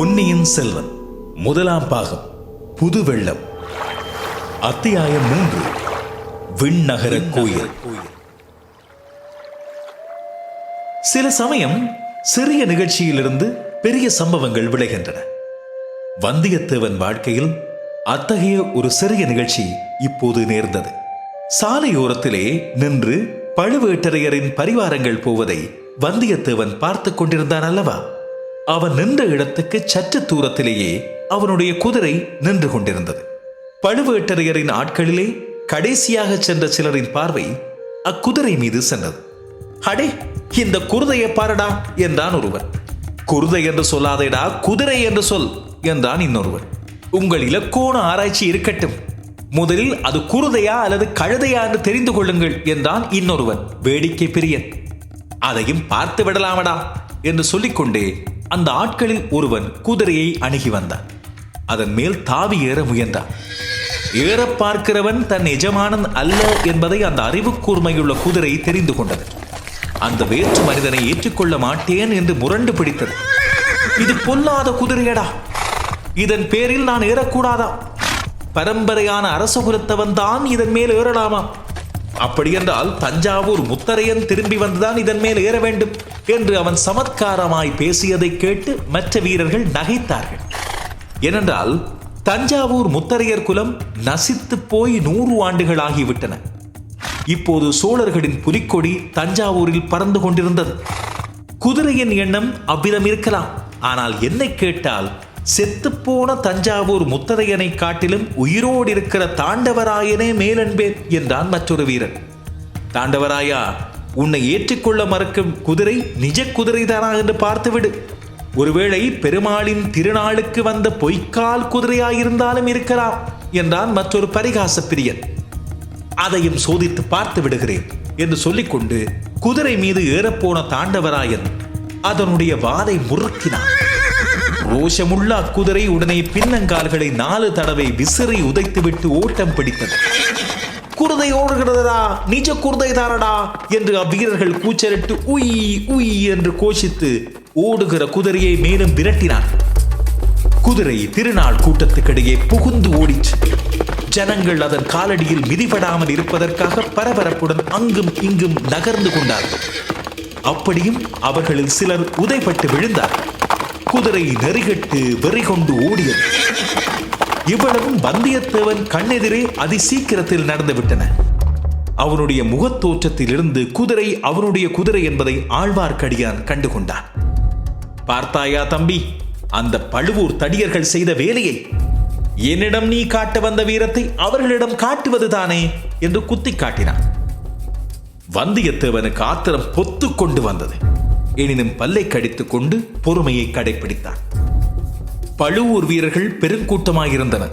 பொன்னியின் செல்வன் முதலாம் பாகம் புது வெள்ளம் அத்தியாயம் மூன்று விண்ணகர கோயில். சில சமயம் சிறிய நிகழ்ச்சியிலிருந்து பெரிய சம்பவங்கள் விளைகின்றன. வந்தியத்தேவன் வாழ்க்கையில் அத்தகைய ஒரு சிறிய நிகழ்ச்சி இப்போது நேர்ந்தது. சாலையோரத்திலே நின்று பழுவேட்டரையரின் பரிவாரங்கள் போவதை வந்தியத்தேவன் பார்த்து கொண்டிருந்தான் அல்லவா? அவன் நின்ற இடத்துக்கு சற்று தூரத்திலேயே அவனுடைய குதிரை நின்று கொண்டிருந்தது. பழுவேட்டரையரின் ஆட்களிலே கடைசியாக சென்ற சிலரின் பார்வை அக்குதிரை மீது சென்றது. அடே இந்த குருதையை பாரடா என்றான் ஒருவர் குருதை என்று சொல்லாதேடா குதிரை என்று சொல் என்றான் இன்னொருவன். உங்கள் இலக்கோண ஆராய்ச்சி இருக்கட்டும். முதலில் அது குருதையா அல்லது கழுதையா என்று தெரிந்து கொள்ளுங்கள் என்றான் இன்னொருவன். வேடிக்கை பிரியன். அதையும் பார்த்து விடலாமடா என்று சொல்லிக்கொண்டே அந்த ஆட்களில் ஒருவன் குதிரையை அணுகி வந்தான். அதன் மேல் தாவி ஏற முயன்றான். ஏற பார்க்கிறவன் தன் எஜமானன் அல்ல என்பதை அந்த அறிவு கூர்மையுள்ள குதிரை தெரிந்து கொண்டது. அந்த வேற்று மனிதனை ஏற்றுக்கொள்ள மாட்டேன் என்று முரண்டு பிடித்தது. இது பொல்லாத குதிரையடா. இதன் பேரில் நான் ஏறக்கூடாதா? பரம்பரையான அரசகுலத்தவன் தான் இதன் மேல் ஏறலாமா? அப்படியென்றால் தஞ்சாவூர் முத்தரையன் திரும்பி வந்துதான் இதன் மேல் ஏற வேண்டும் என்று அவன் சமத்காரமாய் பேசியதை கேட்டு மற்ற வீரர்கள் நகைத்தார்கள். ஏனென்றால் தஞ்சாவூர் முத்தரையர் குலம் நசித்து போய் நூறு ஆண்டுகள் ஆகிவிட்டன இப்போது சோழர்களின் புலிக்கொடி தஞ்சாவூரில் பறந்து கொண்டிருந்தது. குதிரையின் எண்ணம் அவ்விதம் இருக்கலாம். ஆனால் என்னை கேட்டால் செத்துப்போன தஞ்சாவூர் முத்ததையனை காட்டிலும் உயிரோடு இருக்கிற தாண்டவராயனே மேலன்பேன் என்றான் மற்றொரு வீரன். தாண்டவராயா உன்னை ஏற்றுக்கொள்ள மறுக்கும் குதிரை நிஜ குதிரைதானா என்று பார்த்துவிடு. ஒருவேளை பெருமாளின் திருநாளுக்கு வந்த பொய்க்கால் குதிரையாயிருந்தாலும் இருக்கலாம் என்றான் மற்றொரு பரிகாச பிரியன். அதையும் சோதித்து பார்த்து விடுகிறேன் என்று சொல்லிக்கொண்டு குதிரை மீது ஏறப்போன தாண்டவராயன் அதனுடைய வாதை முறுக்கினான். ரோஷமுள்ள அக்குதிரை உடனே பின்னங்கால்களை நாலு தடவை விசிறி உதைத்துவிட்டு ஓட்டம் பிடித்தது. குருதை ஓடுகிறதா நிஜ குருதை தாரடா என்று அவ்வீரர்கள் கூச்சலிட்டு உய் உய் என்று கோஷித்து ஓடுகிற குதிரையை மேலும் விரட்டினார். குதிரை திருநாள் கூட்டத்துக்கிடையே புகுந்து ஓடிச்சு. ஜனங்கள் அதன் காலடியில் மிதிபடாமல் இருப்பதற்காக பரபரப்புடன் அங்கும் இங்கும் நகர்ந்து கொண்டார்கள். அப்படியும் அவர்களில் சிலர் உதைப்பட்டு விழுந்தார்கள். குதிரை நெறிகட்டு வெறி கொண்டு ஓடியது. இவ்வளவும் வந்தியத்தேவன் கண்ணெதிரே அதி சீக்கிரத்தில் நடந்துவிட்டன அவனுடைய முகத்தோற்றத்திலிருந்து குதிரை அவனுடைய குதிரை என்பதை ஆழ்வார்க்கடியான் கண்டுகொண்டான். பார்த்தாயா தம்பி அந்த பழுவூர் தடியர்கள் செய்த வேலையை? என்னிடம் நீ காட்ட வந்த வீரத்தை அவர்களிடம் காட்டுவதுதானே என்று குத்தி காட்டினான். வந்தியத்தேவனுக்கு ஆத்திரம் பொத்து கொண்டு வந்தது. எனினும் பல்லை கடித்துக் கொண்டு பொறுமையை கடைபிடித்தான் பழுவூர் வீரர்கள் பெருங்கூட்டமாயிருந்தனர்.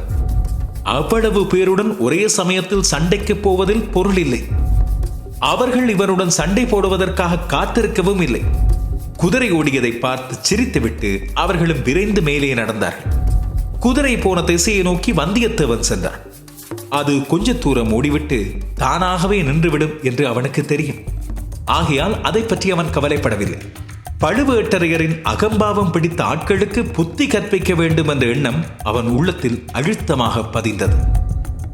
அவ்வளவு பேருடன் ஒரே சமயத்தில் சண்டைக்கு போவதில் பொருள் இல்லை. அவர்கள் இவருடன் சண்டை போடுவதற்காக காத்திருக்கவும் இல்லை. குதிரை ஓடியதை பார்த்து சிரித்துவிட்டு அவர்களும் விரைந்து மேலே நடந்தார்கள். குதிரை போன திசையை நோக்கி வந்தியத்தேவன் சென்றான். அது கொஞ்ச தூரம் ஓடிவிட்டு தானாகவே நின்றுவிடும் என்று அவனுக்கு தெரியும். ஆகையால் அதை பற்றி அவன் கவலைப்படவில்லை. பழுவேட்டரையரின் அகம்பாவம் பிடித்த ஆட்களுக்கு புத்தி கற்பிக்க வேண்டும் என்ற எண்ணம் அவன் உள்ளத்தில் அழுத்தமாக பதிந்தது.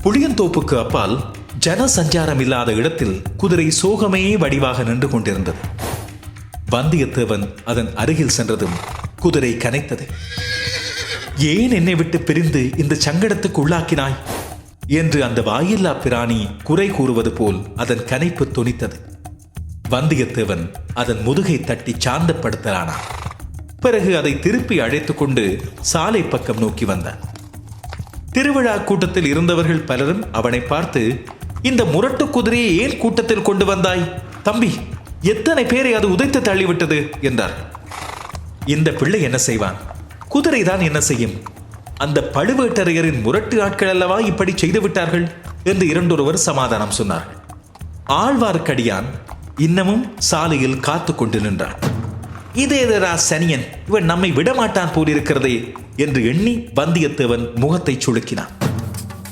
புளியந்தோப்புக்கு அப்பால் ஜன சஞ்சாரம் இல்லாத இடத்தில் குதிரை சோகமே வடிவாக நின்று கொண்டிருந்தது. வந்தியத்தேவன் அதன் அருகில் சென்றதும் குதிரை கனைத்தது. ஏன் என்னை விட்டு பிரிந்து இந்த சங்கடத்துக்கு உள்ளாக்கினாய்? என்று அந்த வாயில்லா பிராணி குறை கூறுவது போல் அதன் கனைப்பு துணித்தது வந்தியத்தேவன் அதன் முதுகை தட்டி சாந்தப்படுத்தலானான் பிறகு அதை திருப்பி அழைத்துக் கொண்டு சாலை பக்கம் நோக்கி வந்தான் திருவிழா கூட்டத்தில் இருந்தவர்கள் பலரும் அவனை பார்த்து இந்த முரட்டு குதிரையை ஏன் கூட்டத்தில் கொண்டு வந்தாய்? தம்பி எத்தனை பேரை அது உதைத்து தள்ளிவிட்டது? என்றார். இந்த பிள்ளை என்ன செய்வான்? குதிரைதான் என்ன செய்யும்? அந்த பழுவேட்டரையரின் முரட்டு ஆட்கள் அல்லவா இப்படி செய்து விட்டார்கள் என்று இரண்டொருவர் சமாதானம் சொன்னார்கள். ஆழ்வார்க்கடியான் இன்னமும் சாலையில் காத்து கொண்டு நின்றான். இதேதரா சனியன் இவன் நம்மை விடமாட்டான் போலிருக்கிறதே என்று எண்ணி வந்தியத்தேவன் முகத்தை சுளுக்கினான்.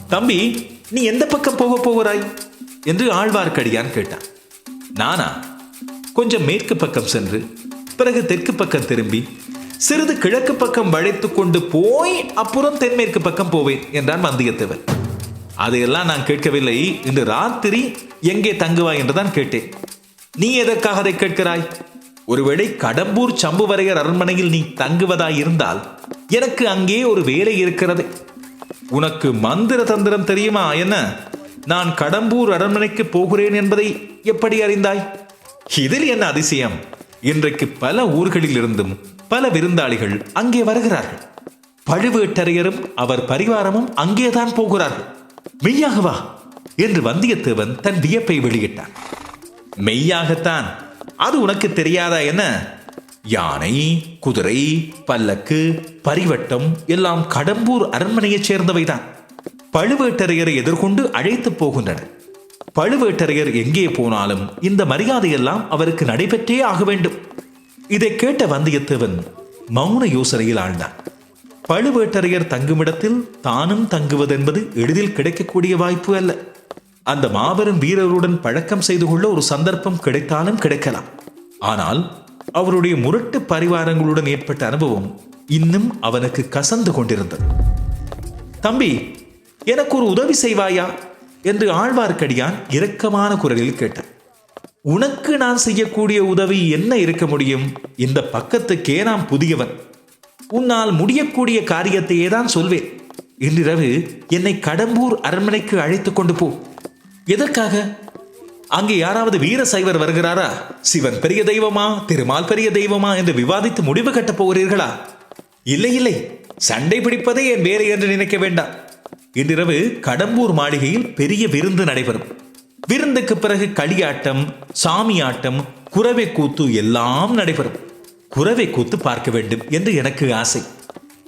தம்பி நீ எந்த பக்கம் போக போகிறாய்? என்று ஆழ்வார்க்கடியான் கேட்டான். நானா? கொஞ்சம் மேற்கு பக்கம் சென்று பிறகு தெற்கு பக்கம் திரும்பி சிறிது கிழக்கு பக்கம் வளைத்து கொண்டு போய் அப்புறம் தென்மேற்கு பக்கம் போவேன் என்றான் வந்தியத்தேவன். அதையெல்லாம் நான் கேட்கவில்லை. இன்று ராத்திரி எங்கே தங்குவாய் என்றுதான் கேட்டேன். நீ எதற்காக அதை கேட்கிறாய்? ஒருவேளை கடம்பூர் சம்புவரையர் அரண்மனையில் நீ தங்குவதாய் இருந்தால் எனக்கு அங்கே ஒரு வேலை இருக்கிறது. உனக்கு மந்திர தந்திரம் தெரியுமா என்ன நான் கடம்பூர் அரண்மனைக்கு போகிறேன் என்பதை எப்படி அறிந்தாய்? இதில் என்ன அதிசயம்? இன்றைக்கு பல ஊர்களில் இருந்தும் பல விருந்தாளிகள் அங்கே வருகிறார்கள். பழுவேட்டரையரும் அவர் பரிவாரமும் அங்கேதான் போகிறார்கள். மெய்யாகவா என்று வந்தியத்தேவன் தன் வியப்பை வெளியிட்டான். மெய்யாகத்தான். அது உனக்கு தெரியாதா என்ன? யானை குதிரை பல்லக்கு பரிவட்டம் எல்லாம் கடம்பூர் அரண்மனையைச் சேர்ந்தவைதான். பழுவேட்டரையரை எதிர்கொண்டு அழைத்து போகின்றன பழுவேட்டரையர் எங்கே போனாலும் இந்த மரியாதையெல்லாம் அவருக்கு நடைபெற்றே ஆக வேண்டும். இதை கேட்ட வந்தியத்தேவன் மௌன யோசனையில் ஆழ்ந்தான். பழுவேட்டரையர் தங்குமிடத்தில் தானும் தங்குவதென்பது எளிதில் கிடைக்கக்கூடிய வாய்ப்பு அல்ல. அந்த மாபெரும் வீரருடன் பழக்கம் செய்து கொள்ள ஒரு சந்தர்ப்பம் கிடைத்தாலும் கிடைக்கலாம். ஆனால் அவருடைய முரட்டு பரிவாரங்களுடன் ஏற்பட்ட அனுபவம் இன்னும் அவனுக்கு கசந்து கொண்டிருந்தது. தம்பி எனக்கு ஒரு உதவி செய்வாயா? என்று ஆழ்வார்க்கடியான் இரக்கமான குரலில் கேட்டான். உனக்கு நான் செய்யக்கூடிய உதவி என்ன இருக்க முடியும்? இந்த பக்கத்துக்கே நான் புதியவன். உன்னால் முடியக்கூடிய காரியத்தையே தான் சொல்வேன். இன்றிரவு என்னை கடம்பூர் அரண்மனைக்கு அழைத்து கொண்டு போ. எதற்காக? அங்கே யாராவது வீர சைவர் வருகிறாரா? சிவன் பெரிய தெய்வமா? திருமால் பெரிய தெய்வமா? என்று விவாதித்து முடிவு கட்டப் போகிறீர்களா? இல்லை இல்லை. சண்டை பிடிப்பதே என் வேலை என்று நினைக்க வேண்டாம். இன்றிரவு கடம்பூர் மாளிகையில் பெரிய விருந்து நடைபெறும். விருந்துக்கு பிறகு களியாட்டம் சாமியாட்டம் குறவை கூத்து எல்லாம் நடைபெறும். குறவை கூத்து பார்க்க வேண்டும் என்று எனக்கு ஆசை.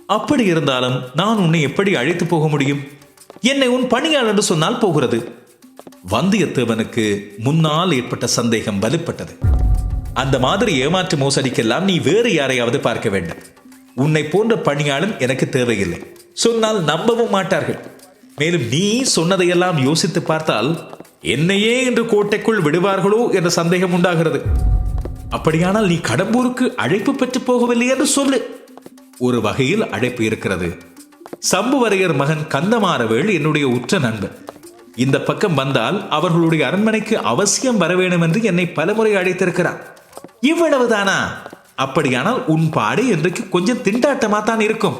அப்படி இருந்தாலும் நான் உன்னை எப்படி அழைத்து போக முடியும்? என்னை உன் பணியாளர் என்று சொன்னால் போகிறது. வந்தியத்தேவனுக்கு முன்னால் ஏற்பட்ட சந்தேகம் வலுப்பட்டது. அந்த மாதிரி ஏமாற்று மோசடிக்கெல்லாம் நீ வேறு யாரையாவது பார்க்க வேண்டும். உன்னை போன்ற பணியாளன் எனக்கு தேவையில்லை. சொன்னால் நம்பவும் மாட்டார்கள். மேலும் நீ சொன்னதையெல்லாம் யோசித்து பார்த்தால் என்னையே இன்று கோட்டைக்குள் விடுவார்களோ என்ற சந்தேகம் உண்டாகிறது. அப்படியானால் நீ கடம்பூருக்கு அழைப்பு பெற்று போகவில்லை என்று சொல்லு. ஒரு வகையில் அழைப்பு இருக்கிறது. சம்புவரையர் மகன் கந்தமாறவேள் என்னுடைய உற்ற நண்பன். இந்த பக்கம் வந்தால் அவர்களுடைய அரண்மனைக்கு அவசியம் வர வேண்டும் என்று என்னை பலமுறை அழைத்திருக்கிறார். இவ்வளவுதானா? அப்படியானால் உன் பாடு இன்றைக்கு கொஞ்சம் திண்டாட்டமா தான் இருக்கும்.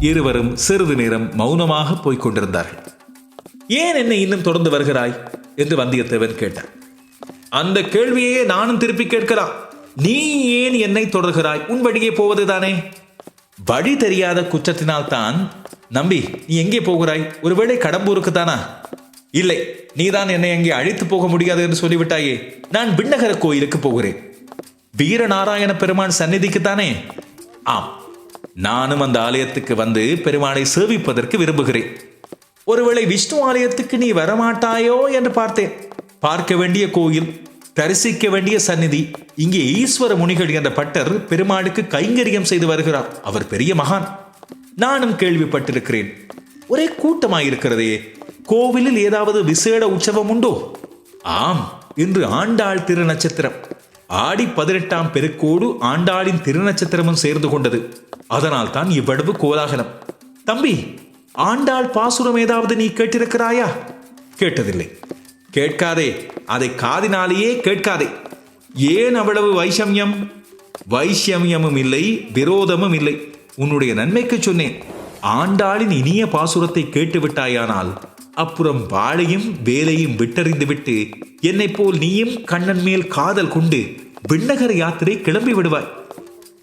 இருவரும் சிறிது நேரம் மௌனமாக போய்க் கொண்டிருந்தார்கள். ஏன் என்னை இன்னும் தொடர்ந்து வருகிறாய்? என்று வந்தியத்தேவன் கேட்டான். அந்த கேள்வியே நானும் திருப்பி கேட்கலாம். நீ ஏன் என்னை தொடர்கிறாய்? உன் வழியே போவதுதானே வழி தெரியாத குற்றத்தினால் தான் நம்பி நீ எங்கே போகிறாய்? ஒருவேளை கடம்பூருக்கு தானா? இல்லை நீதான் என்னை அங்கே அழைத்து போக முடியாது என்று சொல்லிவிட்டாயே. நான் விண்ணகர கோயிலுக்கு போகிறேன். வீரநாராயண பெருமான் சந்நிதிக்கு தானே ஆம் நானும் அந்த ஆலயத்துக்கு வந்து பெருமானை சேவிப்பதற்கு விரும்புகிறேன். ஒருவேளை விஷ்ணு ஆலயத்துக்கு நீ வரமாட்டாயோ என்று பார்த்தேன். பார்க்க வேண்டிய கோயில் தரிசிக்க வேண்டிய சந்நிதி இங்கே ஈஸ்வர முனிகள் என்ற பட்டர் பெருமாளுக்கு கைங்கரியம் செய்து வருகிறார். அவர் பெரிய மகான். நானும் கேள்விப்பட்டிருக்கிறேன். ஒரே கூட்டமாயிருக்கிறதே. கோவிலில் ஏதாவது விசேட உற்சவம் உண்டோ ஆம் இன்று ஆண்டாள் திருநட்சத்திரம். ஆடி பதினெட்டாம் பெருக்கோடு ஆண்டாளின் திருநட்சத்திரமும் சேர்ந்து கொண்டது. அதனால் தான் இவ்வளவு கோலாகலம். தம்பி ஆண்டாள் பாசுரம் ஏதாவது நீ கேட்டிருக்கிறாயா? கேட்டதில்லை. கேட்காதே அதை காதினாலேயே கேட்காதே. ஏன் அவ்வளவு வைஷமியம்? வைஷமியமும் இல்லை விரோதமும் இல்லை. உன்னுடைய நன்மைக்கு சொன்னேன். ஆண்டாளின் இனிய பாசுரத்தை கேட்டுவிட்டாயானால் அப்புறம் வாழையும் வேலையும் விட்டறிந்துவிட்டு என்னைப் போல் நீயும் கண்ணன் மேல் காதல் கொண்டு விண்ணகர யாத்திரை கிளம்பி விடுவாய்.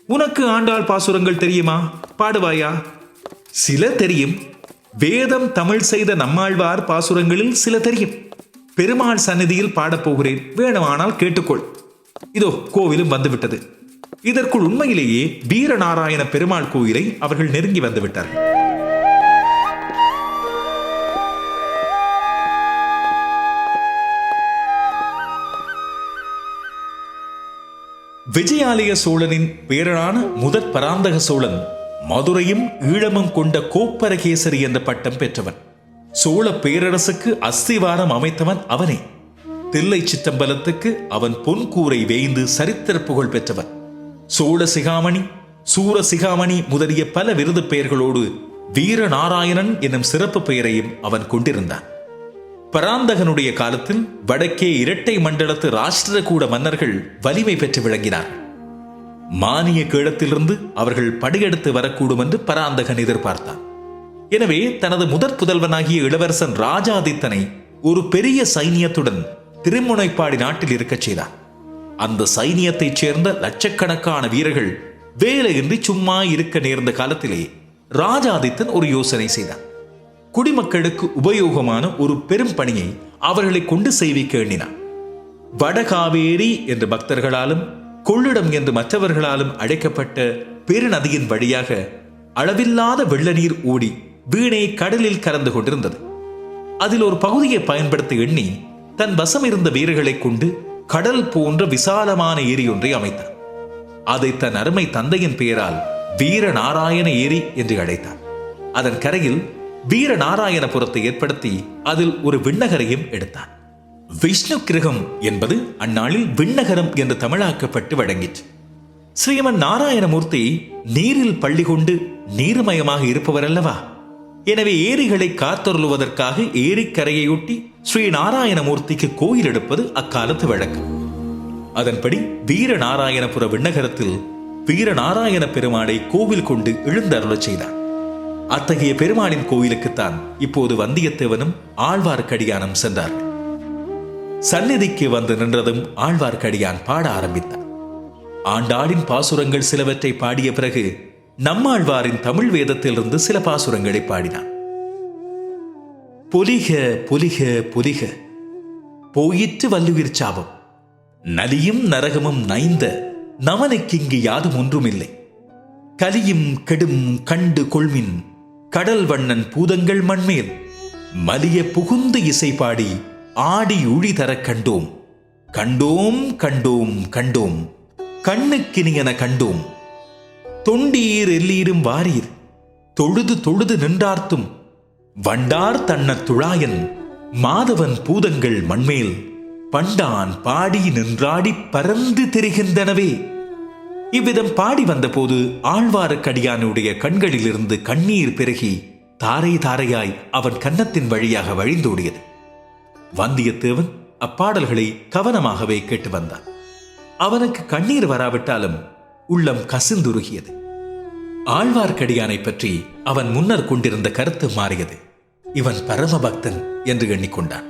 உனக்கு ஆண்டாள் பாசுரங்கள் தெரியுமா? பாடுவாயா? சில தெரியும். வேதம் தமிழ் செய்த நம்மாழ்வார் பாசுரங்களில் சில தெரியும். பெருமாள் சந்நிதியில் பாடப்போகிறேன் வேணுமானால் கேட்டுக்கொள். இதோ கோவிலும் வந்துவிட்டது. இதற்குள் உண்மையிலேயே வீரநாராயண பெருமாள் கோயிலை அவர்கள் நெருங்கி வந்துவிட்டார்கள். விஜயாலய சோழனின் பேரனான முதற் பராந்தக சோழன் மதுரையும் ஈழமும் கொண்ட கோப்பரகேசரி என்ற பட்டம் பெற்றவன். சோழ பேரரசுக்கு அஸ்திவாரம் அமைத்தவன் அவனே. தில்லை சிற்றம்பலத்துக்கு அவன் பொன் கூரை வேய்ந்து சரித்திர புகழ் பெற்றவன். சோழ சிகாமணி சூரசிகாமணி முதலிய பல விருது பெயர்களோடு வீரநாராயணன் என்னும் சிறப்பு பெயரையும் அவன் கொண்டிருந்தான். பராந்தகனுடைய காலத்தில் வடக்கே இரட்டை மண்டலத்து ராஷ்டிரகூட மன்னர்கள் வலிமை பெற்று விளங்கினார் மானிய கீழத்திலிருந்து அவர்கள் படையெடுத்து வரக்கூடும் என்று பராந்தகன் எதிர்பார்த்தான். எனவே தனது முதற் புதல்வனாகிய இளவரசன் ராஜாதித்தனை ஒரு பெரிய சைனியத்துடன் திருமுனைப்பாடி நாட்டில் இருக்கச் செய்தார் அந்த சைனியத்தைச் சேர்ந்த லட்சக்கணக்கான வீரர்கள் வேலையின்றி சும்மா இருக்க நேர்ந்த காலத்திலே ராஜாதித்தன் ஒரு யோசனை செய்தார் குடிமக்களுக்கு உபயோகமான ஒரு பெரும் பணியை அவர்களை கொண்டு செய்விக்க எண்ணினார் வடகாவேரி என்று பக்தர்களாலும் கொள்ளிடம் என்று மற்றவர்களாலும் அழைக்கப்பட்ட பெருநதியின் வழியாக அளவில்லாத வெள்ள நீர் ஓடி வீணை கடலில் கலந்து கொண்டிருந்தது. அதில் ஒரு பகுதியை பயன்படுத்த எண்ணி தன் வசம் இருந்த வீரர்களை கொண்டு கடல் போன்ற விசாலமான ஏரி ஒன்றை அமைத்தார். அதை தன் அருமை தந்தையின் பெயரால் வீரநாராயண ஏரி என்று அழைத்தார். அதன் கரையில் வீரநாராயணபுரத்தை ஏற்படுத்தி அதில் ஒரு விண்ணகரையும் எடுத்தார். விஷ்ணு கிரகம் என்பது அந்நாளில் விண்ணகரம் என்று தமிழாக்கப்பட்டு வழங்கிற்று. ஸ்ரீமன் நாராயணமூர்த்தி நீரில் பள்ளி கொண்டு நீர்மயமாக இருப்பவர் அல்லவா எனவே ஏரிகளை காத்தருளுவதற்காக ஏரிக்கரையையொட்டி ஸ்ரீ நாராயணமூர்த்திக்கு கோயில் எடுப்பது அக்காலத்து வழக்கம். அதன்படி வீரநாராயணபுர விண்ணகரத்தில் வீரநாராயண பெருமாளை கோவில் கொண்டு எழுந்தருளச் செய்தார். அத்தகைய பெருமாளின் கோயிலுக்குத்தான் இப்போது வந்தியத்தேவனும் ஆழ்வார்க்கடியானும் சென்றார்கள். சந்நிதிக்கு வந்து நின்றதும் ஆழ்வார்க்கடியான் பாட ஆரம்பித்தார். ஆண்டாளின் பாசுரங்கள் சிலவற்றை பாடிய பிறகு நம்மாழ்வாரின் தமிழ் வேதத்திலிருந்து சில பாசுரங்களை பாடினான். பொலிக பொலிக பொலிக போயிற்று வல்லுயிர் சாபம். நலியும் நரகமும் நைந்த நமனுக்கிங்கு யாதும் ஒன்றுமில்லை. கலியும் கெடும் கண்டு கொள்மின் கடல் வண்ணன் பூதங்கள் மண்மேல். மலிய புகுந்து இசை பாடி ஆடி உழி தரக் கண்டோம். கண்டோம் கண்டோம் கண்டோம். கண்ணுக்கினியன கண்டோம். தொண்டீர் எல்லீரும் வாரீர். தொழுது தொழுது நின்றார்த்தும். வண்டார் தன்ன துழாயன் மாதவன் பூதங்கள் மண்மேல். பண்டான் பாடி நின்றாடி பறந்து திரிகின்றனவே. இவ்விதம் பாடி வந்தபோது ஆழ்வாருக்கடியானுடைய கண்களிலிருந்து கண்ணீர் பெருகி தாரை தாரையாய் அவன் கன்னத்தின் வழியாக வழிந்தோடியது. வந்தியத்தேவன் அப்பாடல்களை கவனமாகவே கேட்டு வந்தான். அவனுக்கு கண்ணீர் வராவிட்டாலும் உள்ளம் கசிந்துருகியது. ஆழ்வார்க்கடியானை பற்றி அவன் முன்னர் கொண்டிருந்த கருத்து மாறியது. இவன் பரமபக்தன் என்று எண்ணிக்கொண்டான்.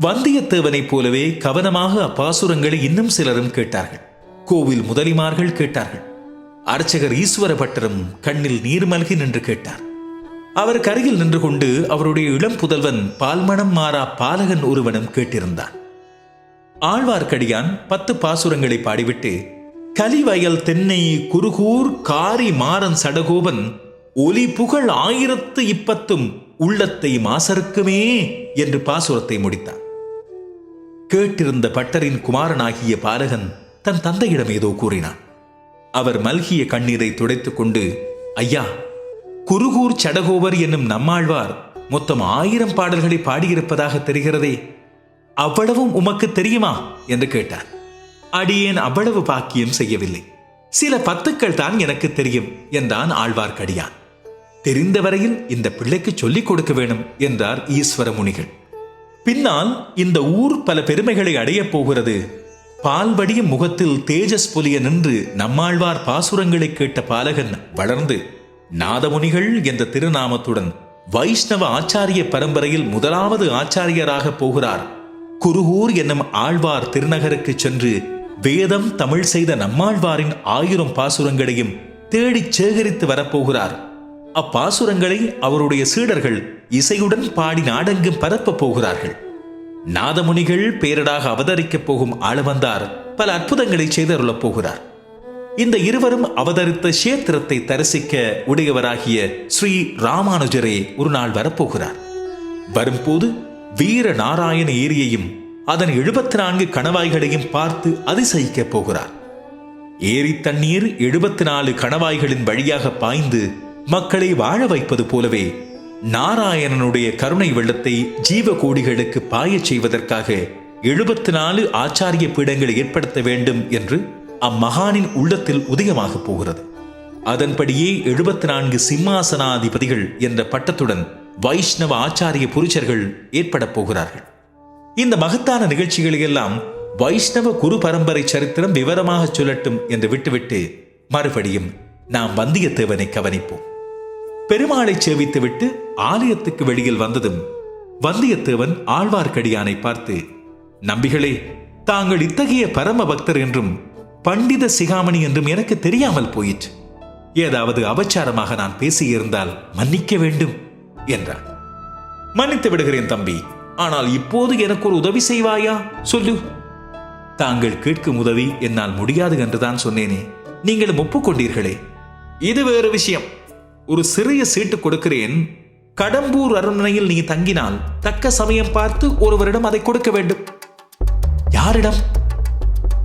வந்தியத்தேவனைப் போலவே கவனமாக அப்பாசுரங்களை இன்னும் சிலரும் கேட்டார்கள். கோவில் முதலிமார்கள் கேட்டார்கள். அர்ச்சகர் ஈஸ்வர பட்டரும் கண்ணில் நீர் மல்கி நின்று கேட்டார். அவர் கருகில் நின்று கொண்டு அவருடைய இளம் புதல்வன் பால்மணம் மாறா பாலகன் ஒருவனும் கேட்டிருந்தான். ஆழ்வார்க்கடியான் பத்து பாசுரங்களை பாடிவிட்டு கலிவயல் தென்னை குருகூர் காரி மாறன் சடகோபன் ஒலி புகழ் ஆயிரத்து இப்பத்தும் உள்ளத்தை மாசருக்குமே என்று பாசுரத்தை முடித்தான். கேட்டிருந்த பட்டரின் குமாரனாகிய பாலகன் தன் தந்தையிடம் ஏதோ கூறினான். அவர் மல்கிய கண்ணீரை துடைத்துக் கொண்டு ஐயா குருகூர் சடகோவர் என்னும் நம்மாழ்வார் மொத்தம் ஆயிரம் பாடல்களை பாடியிருப்பதாக தெரிகிறதே அவ்வளவும் உமக்கு தெரியுமா? என்று கேட்டார். அடியேன் அவ்வளவு பாக்கியம் செய்யவில்லை. சில பத்துக்கள் தான் எனக்கு தெரியும் என்றான் ஆழ்வார்க்கடியான். தெரிந்த வரையில் இந்த பிள்ளைக்கு சொல்லிக் கொடுக்க வேணும் என்றார் ஈஸ்வர முனிகள். பின்னால் இந்த ஊர் பல பெருமைகளை அடையப் போகிறது. பால்வடிய முகத்தில் தேஜஸ் பொலிய நின்று நம்மாழ்வார் பாசுரங்களை கேட்ட பாலகன் வளர்ந்து நாதமுனிகள் என்ற திருநாமத்துடன் வைஷ்ணவ ஆச்சாரிய பரம்பரையில் முதலாவது ஆச்சாரியராக போகிறார். குருகூர் என்னும் ஆழ்வார் திருநகருக்கு சென்று வேதம் தமிழ் செய்த நம்மாழ்வாரின் ஆயிரம் பாசுரங்களையும் தேடிச் சேகரித்து வரப்போகிறார். அப்பாசுரங்களை அவருடைய சீடர்கள் இசையுடன் பாடி நாடெங்கும் பரப்பப் போகிறார்கள். நாதமுனிகள் பேரடாக அவதரிக்கப் போகும் ஆளவந்தார் பல அற்புதங்களை செய்தருளப் போகிறார். இந்த இருவரும் அவதரித்த சேத்திரத்தை தரிசிக்க உடையவராகிய ஸ்ரீ ராமானுஜரே ஒரு நாள் வரப்போகிறார். வரும்போது வீர நாராயண ஏரியையும் அதன் எழுபத்தி நான்கு கணவாய்களையும் பார்த்து அதிசயிக்கப் போகிறார். ஏரி தண்ணீர் எழுபத்தி நாலு கணவாய்களின் வழியாக பாய்ந்து மக்களை வாழ வைப்பது போலவே நாராயணனுடைய கருணை வெள்ளத்தை ஜீவ கோடிகளுக்கு பாயச் செய்வதற்காக எழுபத்தி நாலு ஆச்சாரிய பீடங்களை ஏற்படுத்த வேண்டும் என்று அம்மகானின் உள்ளத்தில் உதயமாகப் போகிறது. அதன்படியே எழுபத்தி நான்கு சிம்மாசனாதிபதிகள் என்ற பட்டத்துடன் வைஷ்ணவ ஆச்சாரிய புருஷர்கள் ஏற்பட போகிறார்கள். இந்த மகத்தான நிகழ்ச்சிகளை எல்லாம் வைஷ்ணவ குரு பரம்பரை சரித்திரம் விவரமாக சொல்லட்டும் என்று விட்டுவிட்டு மறுபடியும் நாம் வந்தியத்தேவனை கவனிப்போம். பெருமாளை சேவித்துவிட்டு ஆலயத்துக்கு வெளியில் வந்ததும் வந்தியத்தேவன் ஆழ்வார்க்கடியானை பார்த்து நம்பிகளே தாங்கள் இத்தகைய பரம பக்தர் என்றும் பண்டித சிகாமணி என்றும் எனக்கு தெரியாமல் போயிற்று. ஏதாவது அபச்சாரமாக நான் பேசியிருந்தால் மன்னிக்க வேண்டும் என்றான். மன்னித்து விடுகிறேன் தம்பி. ஆனால் இப்போது எனக்கு ஒரு உதவி செய்வாயா? சொல்லு. தாங்கள் கேட்கும் உதவி என்னால் முடியாது என்றுதான் சொன்னேனே. நீங்களும் ஒப்புக்கொண்டீர்களே. இது வேறு விஷயம். ஒரு சிறிய சீட்டு கொடுக்கிறேன். கடம்பூர் அரண்மனையில் நீ தங்கினால் தக்க சமயம் பார்த்து ஒருவரிடம் அதை கொடுக்க வேண்டும். யாரிடம்?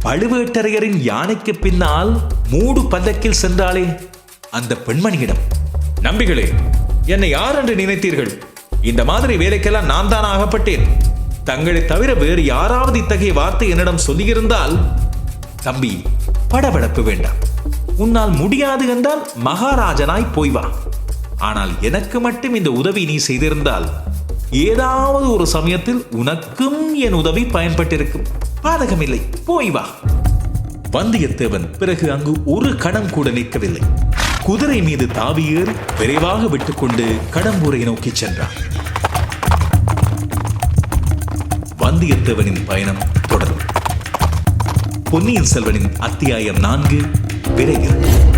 பழுவேட்டரையரின் யானைக்கு பின்னால் மூடு பல்லக்கில் சென்றாளே. அந்த பெண்மணியிடம் நம்பிகளே என்னை யார் என்று நினைத்தீர்கள்? இந்த மாதிரி வேலைக்கெல்லாம் நான் தான் ஆகப்பட்டேன். தங்களை தவிர வேறு யாராவது இத்தகைய வார்த்தை என்னிடம் சொல்லியிருந்தால் தம்பி படபடப்பு வேண்டாம். உன்னால் முடியாது என்றால் மகாராஜனாய் போய் வா. ஆனால் எனக்கு மட்டும் இந்த உதவி நீ செய்திருந்தால் ஏதாவது ஒரு சமயத்தில் உனக்கும் என் உதவி பயன்பட்டிருக்கும். பாதகமில்லை போய் வா. வந்தியத்தேவன் பிறகு அங்கு ஒரு கணம் கூட நிற்கவில்லை. குதிரை மீது தாவியேறி விரைவாக விட்டுக்கொண்டு கடம்பூரை நோக்கி சென்றான். வந்தியத்தேவனின் பயணம் தொடரும். பொன்னியின் செல்வனின் அத்தியாயம் நான்கு விரைகிறது